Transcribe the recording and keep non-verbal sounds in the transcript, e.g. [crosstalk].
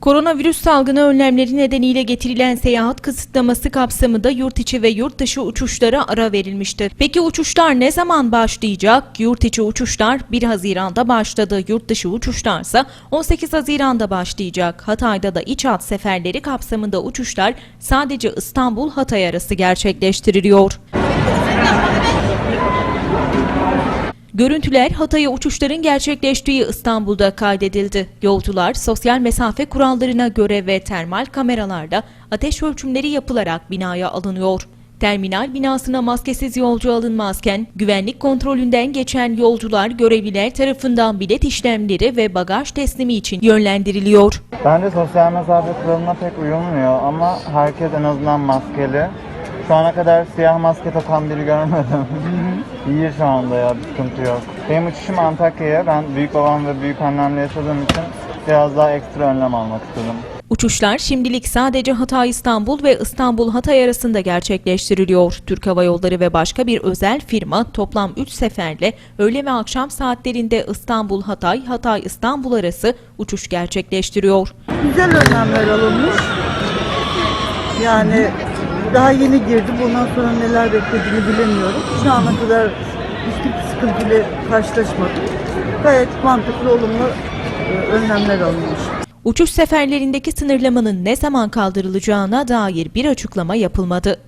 Koronavirüs salgını önlemleri nedeniyle getirilen seyahat kısıtlaması kapsamında yurt içi ve yurt dışı uçuşlara ara verilmiştir. Peki uçuşlar ne zaman başlayacak? Yurt içi uçuşlar 1 Haziran'da başladı. Yurt dışı uçuşlarsa 18 Haziran'da başlayacak. Hatay'da da iç hat seferleri kapsamında uçuşlar sadece İstanbul-Hatay arası gerçekleştiriliyor. Görüntüler Hatay'a uçuşların gerçekleştiği İstanbul'da kaydedildi. Yolcular sosyal mesafe kurallarına göre ve termal kameralarda ateş ölçümleri yapılarak binaya alınıyor. Terminal binasına maskesiz yolcu alınmazken güvenlik kontrolünden geçen yolcular görevliler tarafından bilet işlemleri ve bagaj teslimi için yönlendiriliyor. Bence sosyal mesafe kuralına pek uyulmuyor ama herkes en azından maskeli. Şu ana kadar siyah maske takan biri görmedim. [laughs] İyi şu anda ya, bir sıkıntı yok. Benim uçuşum Antakya'ya. Ben büyük babam ve büyük annemle yaşadığım için biraz daha ekstra önlem almak istedim. Uçuşlar şimdilik sadece Hatay-İstanbul ve İstanbul-Hatay arasında gerçekleştiriliyor. Türk Hava Yolları ve başka bir özel firma toplam 3 seferle öğle ve akşam saatlerinde İstanbul-Hatay, Hatay-İstanbul arası uçuş gerçekleştiriyor. güzel önlemler alınmış. Yani daha yeni girdim. Bundan sonra neler beklediğini bilemiyorum. Şu ana kadar hiçbir sıkıntıyla karşılaşmadım. Gayet mantıklı, olumlu e, önlemler alınmış. Uçuş seferlerindeki sınırlamanın ne zaman kaldırılacağına dair bir açıklama yapılmadı.